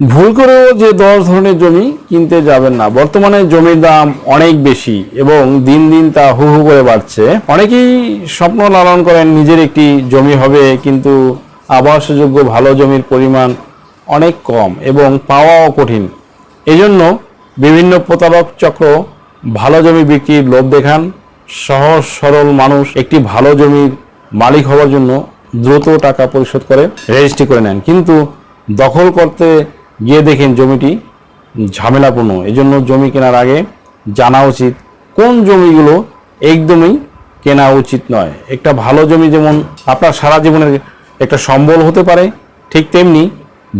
ভুল করেও যে দশ ধরনের জমি কিনতে যাবেন না, বর্তমানে জমির দাম অনেক বেশি এবং দিন দিন তা হু হু করে বাড়ছে। অনেকেই স্বপ্ন লালন করেন নিজের একটি জমি হবে, কিন্তু আবাসযোগ্য ভালো জমির পরিমাণ অনেক কম এবং পাওয়াও কঠিন। এজন্য বিভিন্ন প্রতারক চক্র ভালো জমি বিক্রির লোভ দেখান। সহজ, সরল মানুষ একটি ভালো জমির মালিক হওয়ার জন্য দ্রুত টাকা পরিশোধ করে রেজিস্ট্রি করে নেন। কিন্তু দখল করতে গিয়ে দেখেন জমিটি ঝামেলাপূর্ণ। এজন্য জমি কেনার আগে জানা উচিত কোন জমিগুলো একদমই কেনা উচিত নয়। একটা ভালো জমি যেমন আপনার সারা জীবনের একটা সম্বল হতে পারে, ঠিক তেমনি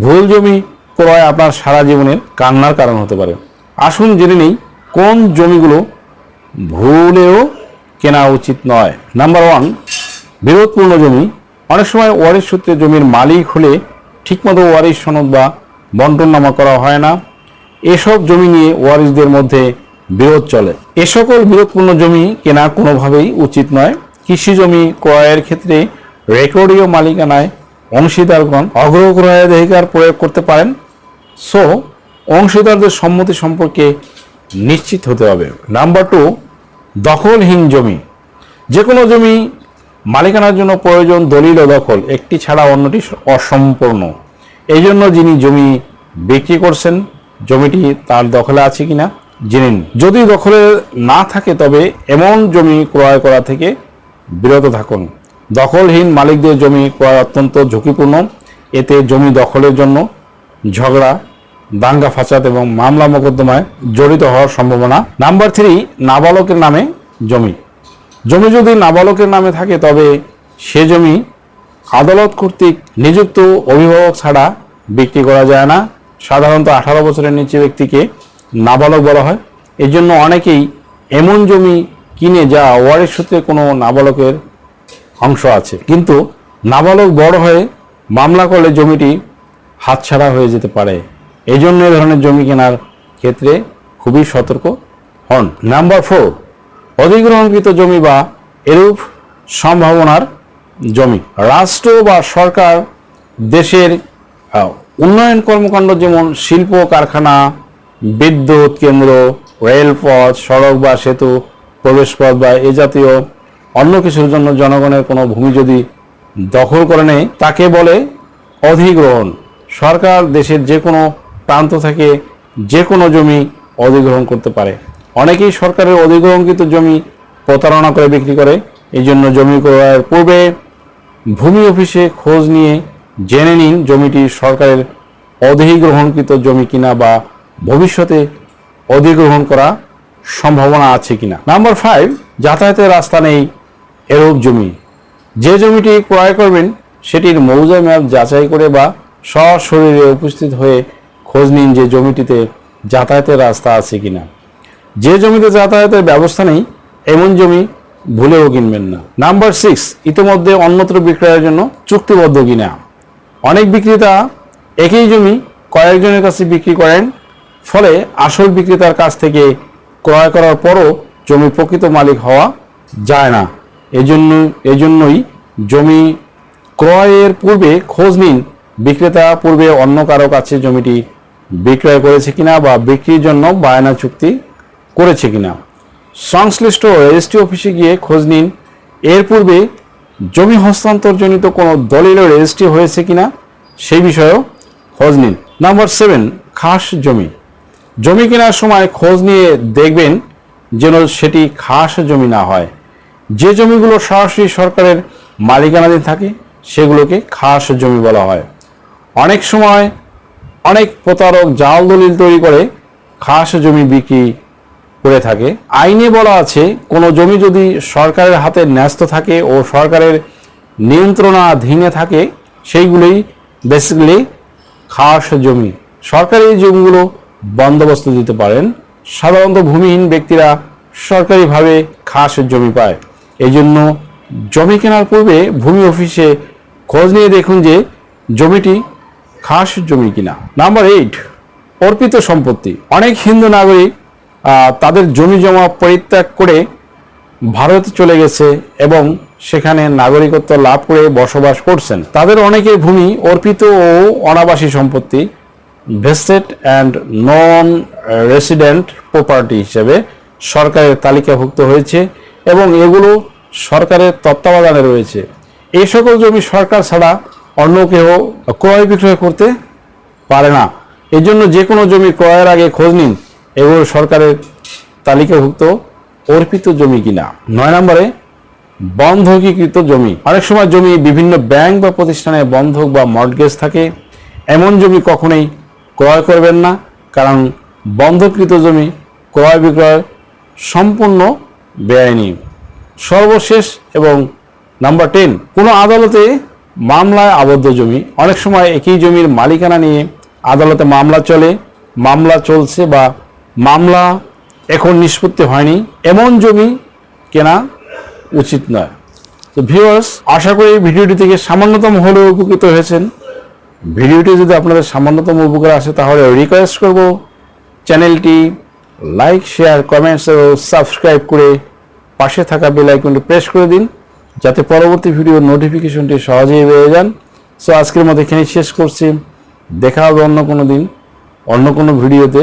ভুল জমি ক্রয় আপনার সারা জীবনের কান্নার কারণ হতে পারে। আসুন জেনে নেই কোন জমিগুলো ভুলেও কেনা উচিত নয়। নাম্বার ওয়ান, বিরোধপূর্ণ জমি। অনেক সময় ওয়ারিশ সূত্রে জমির মালিক হলে ঠিকমতো ওয়ারিশ সনদ বা বন্টননামা করা হয় না। এসব জমি নিয়ে ওয়ারিশদের মধ্যে বিরোধ চলে। এ সকল বিরোধপূর্ণ জমি কেনা কোনোভাবেই উচিত নয়। কৃষি জমি ক্রয়ের ক্ষেত্রে রেকর্ডীয় মালিকানায় অংশীদারগণ অগ্রগ্রহাধিকার প্রয়োগ করতে পারেন। সো, অংশীদারদের সম্মতি সম্পর্কে নিশ্চিত হতে হবে। নাম্বার টু, দখলহীন জমি। যে কোনো জমি মালিকানার জন্য প্রয়োজন দলিল ও দখল, একটি ছাড়া অন্যটি অসম্পূর্ণ। এই জন্য যিনি জমি বিক্রি করছেন, জমিটি তার দখলে আছে কিনা জেনে যদি দখলে না থাকে, তবে এমন জমি ক্রয় করা থেকে বিরত থাকুন। দখলহীন মালিকদের জমি ক্রয় অত্যন্ত ঝুঁকিপূর্ণ। এতে জমি দখলের জন্য ঝগড়া, দাঙ্গা ফাসাদ এবং মামলা মোকদ্দমায় জড়িত হওয়ার সম্ভাবনা। নাম্বার থ্রি, নাবালকের নামে জমি। জমি যদি নাবালকের নামে থাকে, তবে সে জমি আদালত কর্তৃক নিযুক্ত অভিভাবক ছাড়া বিক্রি করা যায় না। সাধারণত আঠারো বছরের নিচে ব্যক্তিকে নাবালক বলা হয়। এই জন্য অনেকেই এমন জমি কিনে যা ওয়ারিশ সূত্রে কোনো নাবালকের অংশ আছে। কিন্তু নাবালক বড় হয়ে মামলা করলে জমিটি হাতছাড়া হয়ে যেতে পারে। এই জন্য এ ধরনের জমি কেনার ক্ষেত্রে খুবই সতর্ক হন। নাম্বার ফোর, অধিগ্রহণকৃত জমি বা এরূপ সম্ভাবনার জমি। রাষ্ট্র বা সরকার দেশের উন্নয়ন কর্মকাণ্ড যেমন শিল্প কারখানা, বিদ্যুৎ কেন্দ্র, রেলপথ, সড়ক বা সেতু, প্রবেশপথ বা এ জাতীয় অন্য কিছুর জন্য জনগণের কোনো ভূমি যদি দখল করে নেয়, তাকে বলে অধিগ্রহণ। সরকার দেশের যে কোনো প্রান্ত থেকে যে কোনো জমি অধিগ্রহণ করতে পারে। অনেকেই সরকারের অধিগ্রহণকৃত জমি প্রতারণা করে বিক্রি করে এই জন্য জমি ক্রয়ের পূর্বে ভূমি অফিসে খোঁজ নিয়ে জেনে নিন জমিটি সরকারের অধিগ্রহণকৃত জমি কিনা বা ভবিষ্যতে অধিগ্রহণ করা সম্ভাবনা আছে কিনা। নাম্বার ফাইভ, যাতায়াতের রাস্তা নেই, এরূপ জমি। যে জমিটি ক্রয় করবেন, সেটির মৌজা ম্যাপ যাচাই করে বা সশরীরে উপস্থিত হয়ে খোঁজ নিন যে জমিটিতে যাতায়াতের রাস্তা আছে কিনা। যে জমিতে যাতায়াতের ব্যবস্থা নেই, এমন জমি ভুলেও কিনবেন না। নাম্বার সিক্স, ইতিমধ্যে অন্যত্র বিক্রয়ের জন্য চুক্তিবদ্ধ কিনা। অনেক বিক্রেতা একই জমি কয়েকজনের কাছে বিক্রি করেন, ফলে আসল বিক্রেতার কাছ থেকে ক্রয় করার পরও জমি প্রকৃত মালিক হওয়া যায় না। এজন্য, এজন্যই জমি ক্রয়ের পূর্বে খোঁজ নিন, বিক্রেতা পূর্বে অন্য কারও কাছে জমিটি বিক্রয় করেছে কিনা বা বিক্রির জন্য বায়না চুক্তি করেছে কিনা। সংশ্লিষ্ট রেজিস্ট্রি অফিসে গিয়ে খোঁজ নিন। এর পূর্বে জমি হস্তান্তরজনিত কোনো দলিল রেজিস্ট্রি হয়েছে কিনা সেই বিষয়েও খোঁজ নিন। নাম্বার সেভেন, খাস জমি। জমি কেনার সময় খোঁজ নিয়ে দেখবেন যেন সেটি খাস জমি না হয়। যে জমিগুলো সরাসরি সরকারের মালিকানাধীন থাকে, সেগুলোকে খাস জমি বলা হয়। অনেক সময় অনেক প্রতারক জাল দলিল তৈরি করে খাস জমি বিক্রি করে থাকে। আইনে বলা আছে, কোনো জমি যদি সরকারের হাতে ন্যস্ত থাকে ও সরকারের নিয়ন্ত্রণাধীনে থাকে, সেইগুলোই বেসিক্যালি খাস জমি। সরকারি জমিগুলো বন্দোবস্ত দিতে পারেন। সাধারণত ভূমিহীন ব্যক্তিরা সরকারিভাবে খাস জমি পায়। এই জন্য জমি কেনার পূর্বে ভূমি অফিসে খোঁজ নিয়ে দেখুন যে জমিটি খাস জমি কিনা। নাম্বার এইট অর্পিত সম্পত্তি। অনেক হিন্দু নাগরিক তাদের জমি জমা পরিত্যাগ করে ভারতে চলে গেছে এবং সেখানে নাগরিকত্ব লাভ করে বসবাস করছেন। তাদের অনেকের ভূমি অর্পিত ও অনাবাসী সম্পত্তি, vested and non resident property হিসেবে সরকারের তালিকাভুক্ত হয়েছে এবং এগুলো সরকারের তত্ত্বাবধানে রয়েছে। এই সকল জমি সরকার ছাড়া অন্য কেউ ক্রয় বিক্রয় করতে পারে না। এই জন্য যে কোনো জমি ক্রয়ের আগে খোঁজ নিন। এগুলো সরকারের তালিকাভুক্ত অর্পিত জমি কিনা। নয় নম্বরে, বন্ধকীকৃত জমি। অনেক সময় জমি বিভিন্ন ব্যাংক বা প্রতিষ্ঠানে বন্ধক বা মর্টগেজ থাকে। এমন জমি কখনোই ক্রয় করবেন না, কারণ বন্ধকৃত জমি ক্রয় বিক্রয় সম্পূর্ণ বেআইনি। সর্বশেষ এবং নাম্বার টেন, কোনো আদালতে মামলায় আবদ্ধ জমি। অনেক সময় একই জমির মালিকানা নিয়ে আদালতে মামলা চলে, মামলা চলছে বা মামলা এখন নিষ্পত্তি হয়নি। এমন জমি কেনা উচিত নয়। তো ভিউয়ার্স আশা করি ভিডিওটি থেকে সামান্যতম হলেও উপকৃত হয়েছেন। ভিডিওটি যদি আপনাদের সামান্যতম উপকার আসে, তাহলে রিকোয়েস্ট করব চ্যানেলটি লাইক শেয়ার কমেন্টস এবং সাবস্ক্রাইব করে পাশে থাকা বেল আইকনটি প্রেস করে দিন, যাতে পরবর্তী ভিডিওর নোটিফিকেশনটি সহজেই পেয়ে যান। সো আজকের মতো এখানেই শেষ করছি। দেখা হবে অন্য কোনো দিন, অন্য কোনো ভিডিওতে